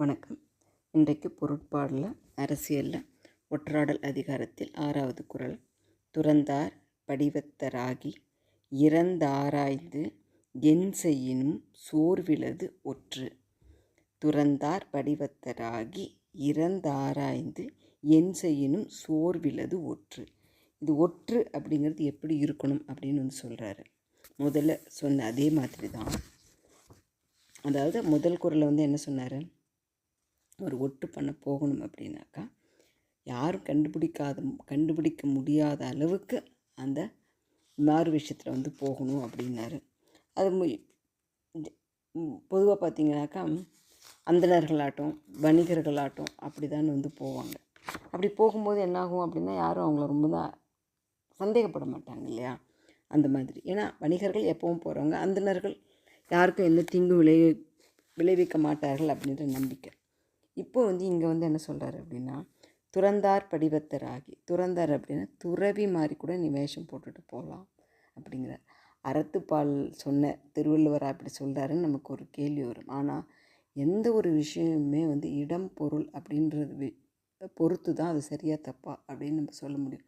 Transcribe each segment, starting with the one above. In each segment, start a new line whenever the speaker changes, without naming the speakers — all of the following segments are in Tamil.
வணக்கம். இன்றைக்கு பொருட்பாடல அரசியலில் ஒற்றாடல் அதிகாரத்தில் ஆறாவது குரல். துறந்தார் படிவத்தராகி இறந்தாராய்ந்து என் செய்யினும் சோர்விலது ஒற்று. துறந்தார் படிவத்தராகி இறந்தாராய்ந்து என் செய்யினும் சோர்விலது ஒற்று. இது ஒற்று அப்படிங்கிறது எப்படி இருக்கணும் அப்படின்னு வந்து சொல்கிறாரு முதல்ல சொன்ன அதே மாதிரி தான். அதாவது முதல் குரலில் வந்து என்ன சொன்னார்? ஒரு ஒட்டு பண்ண போகணும் அப்படின்னாக்கா யாரும் கண்டுபிடிக்காத கண்டுபிடிக்க முடியாத அளவுக்கு அந்த மாறு விஷயத்தில் வந்து போகணும் அப்படின்னாரு. அது பொதுவாக பார்த்தீங்கன்னாக்கா அந்தணர்களாட்டம் வணிகர்களாட்டும் அப்படி தான் வந்து போவாங்க. அப்படி போகும்போது என்னாகும் அப்படின்னா யாரும் அவங்கள ரொம்ப தான் சந்தேகப்பட மாட்டாங்க இல்லையா? அந்த மாதிரி. ஏன்னா வணிகர்கள் எப்பவும் போகிறவங்க அந்தனர்கள் யாருக்கும் எந்த தீங்கும் விளை விளைவிக்க மாட்டார்கள் அப்படின்ற நம்பிக்கை. இப்போ வந்து இங்கே வந்து என்ன சொல்கிறாரு அப்படின்னா துறந்தார் படிவத்தராகி. துறந்தார் அப்படின்னா துறவி மாதிரி கூட நீ வேஷம் போட்டுட்டு போகலாம் அப்படிங்கிற அறத்துப்பால் சொன்ன திருவள்ளுவர் அப்படி சொல்கிறாருன்னு நமக்கு ஒரு கேள்வி வரும். ஆனால் எந்த ஒரு விஷயமுமே வந்து இடம் பொருள் அப்படின்றது பொறுத்து தான் அது சரியாக தப்பா அப்படின்னு நம்ம சொல்ல முடியும்.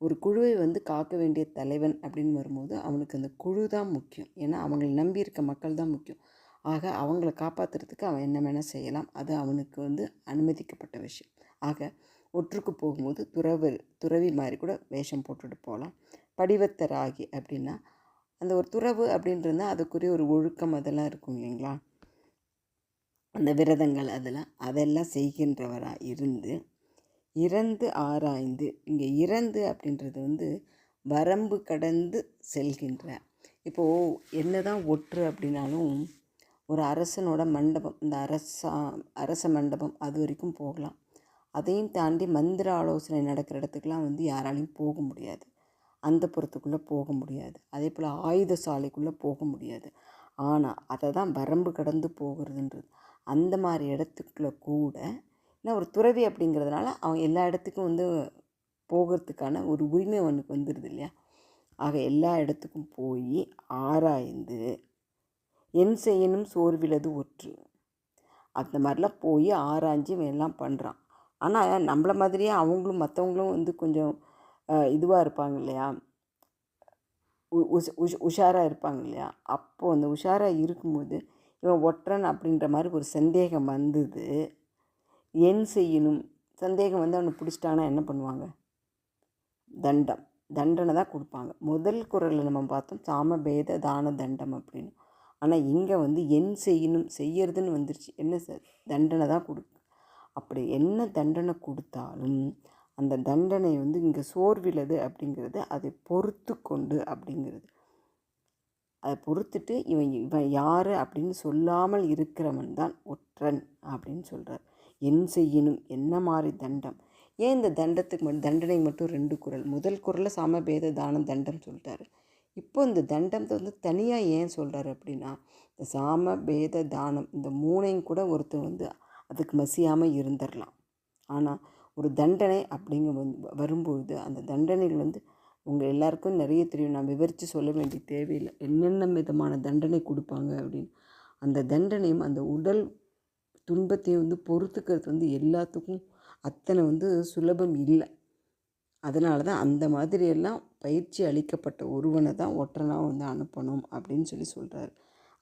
ஒரு குழுவை வந்து காக்க வேண்டிய தலைவன் அப்படின்னு வரும்போது அவனுக்கு அந்த குழு தான் முக்கியம். ஏன்னா அவங்களை நம்பி இருக்க மக்கள் தான் முக்கியம். ஆக அவங்கள காப்பாற்றுறதுக்கு அவன் என்ன வேணால் செய்யலாம். அது அவனுக்கு வந்து அனுமதிக்கப்பட்ட விஷயம். ஆக ஒற்றுக்கு போகும்போது துறவு துறவி மாதிரி கூட வேஷம் போட்டுட்டு போகலாம். படிவத்தராகி அப்படின்னா அந்த ஒரு துறவு அப்படின்றதுனா அதுக்குரிய ஒரு ஒழுக்கம் அதெல்லாம் இருக்கும் இல்லைங்களா? அந்த விரதங்கள் அதெல்லாம் அதெல்லாம் செய்கின்றவராக இருந்து இறந்து ஆராய்ந்து இங்கே இறந்து அப்படின்றது வந்து வரம்பு கடந்து செல்கின்ற. இப்போது என்ன தான் ஒற்று அப்படின்னாலும் ஒரு அரசனோட மண்டபம் இந்த அரசா அரச மண்டபம் அது வரைக்கும் போகலாம். அதையும் தாண்டி மந்திர ஆலோசனை நடக்கிற இடத்துக்குலாம் வந்து யாராலையும் போக முடியாது. அந்த புறத்துக்குள்ளே போக முடியாது. அதே போல் ஆயுத சாலைக்குள்ளே போக முடியாது. ஆனால் அதை தான் வரம்பு கடந்து போகிறதுன்றது. அந்த மாதிரி இடத்துக்குள்ளே கூட ஏன்னா ஒரு துறவி அப்படிங்கிறதுனால அவன் எல்லா இடத்துக்கும் வந்து போகிறதுக்கான ஒரு உரிமை அவனுக்கு வந்துடுது இல்லையா? ஆக எல்லா இடத்துக்கும் போய் ஆராய்ந்து என் செய்யணும் சோர்விலது ஒற்று. அந்த மாதிரிலாம் போய் ஆராய்ஞ்சு எல்லாம் பண்ணுறான் ஆனால் நம்மள மாதிரியே அவங்களும் மற்றவங்களும் வந்து கொஞ்சம் இதுவாக இருப்பாங்க இல்லையா? உஷ் உஷ் உஷாராக இருப்பாங்க இல்லையா? அப்போது அந்த உஷாராக இருக்கும்போது இவன் ஒற்றன் அப்படின்ற மாதிரி ஒரு சந்தேகம் வந்தது. என் செய்யணும் சந்தேகம் வந்து அவனை பிடிச்சிட்டானா என்ன பண்ணுவாங்க? தண்டம். தண்டனை தான் கொடுப்பாங்க. முதல் குரலில் நம்ம பார்த்தோம் சாம பேத தான தண்டம் அப்படின்னு. ஆனால் இங்கே வந்து என் செய்யணும் செய்யறதுன்னு வந்துருச்சு. என்ன சார் தண்டனை தான் கொடு அப்படி என்ன தண்டனை கொடுத்தாலும் அந்த தண்டனை வந்து இங்கே சோர்விலது அப்படிங்கிறது அதை பொறுத்து கொண்டு அப்படிங்கிறது. அதை பொறுத்துட்டு இவன் இவன் யார் அப்படின்னு சொல்லாமல் இருக்கிறவன் தான் ஒற்றன் அப்படின்னு சொல்கிறார் என் செய்யணும் என்ன மாதிரி தண்டம்? ஏன் இந்த தண்டத்துக்கு மட்டும் தண்டனை மட்டும் ரெண்டு குரல்? முதல் குரலில் சமபேத தானம் தண்டம் சொல்லிட்டாரு. இப்போ இந்த தண்டத்தை வந்து தனியாக ஏன் சொல்கிறார் அப்படின்னா இந்த சாம பேத தானம் இந்த மூணையும் கூட ஒருத்தர் வந்து அதுக்கு மசியாமல் இருந்துடலாம் ஆனால் ஒரு தண்டனை அப்படிங்க வந்து வரும்பொழுது அந்த தண்டனைகள் வந்து உங்கள் எல்லாருக்கும் நிறைய தெரியும். நான் விவரித்து சொல்ல வேண்டிய தேவையில்லை. என்னென்ன விதமான தண்டனை கொடுப்பாங்க அப்படின்னு. அந்த தண்டனையும் அந்த உடல் துன்பத்தையும் வந்து பொறுத்துக்கிறது வந்து எல்லாத்துக்கும் அத்தனை வந்து சுலபம் இல்லை. அதனால தான் அந்த மாதிரியெல்லாம் பயிற்சி அளிக்கப்பட்ட ஒருவனை தான் ஒற்றனாக வந்து அனுப்பணும் அப்படின்னு சொல்லி சொல்கிறாரு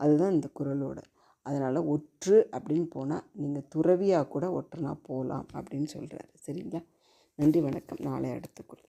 அதுதான் இந்த குரலோட அதனால் ஒற்று அப்படின்னு போனால் நீங்கள் துறவியாக கூட ஒற்றனாக போகலாம் அப்படின்னு சொல்கிறாரு சரிங்களா? நன்றி வணக்கம். நாளை அடுத்த குரல்.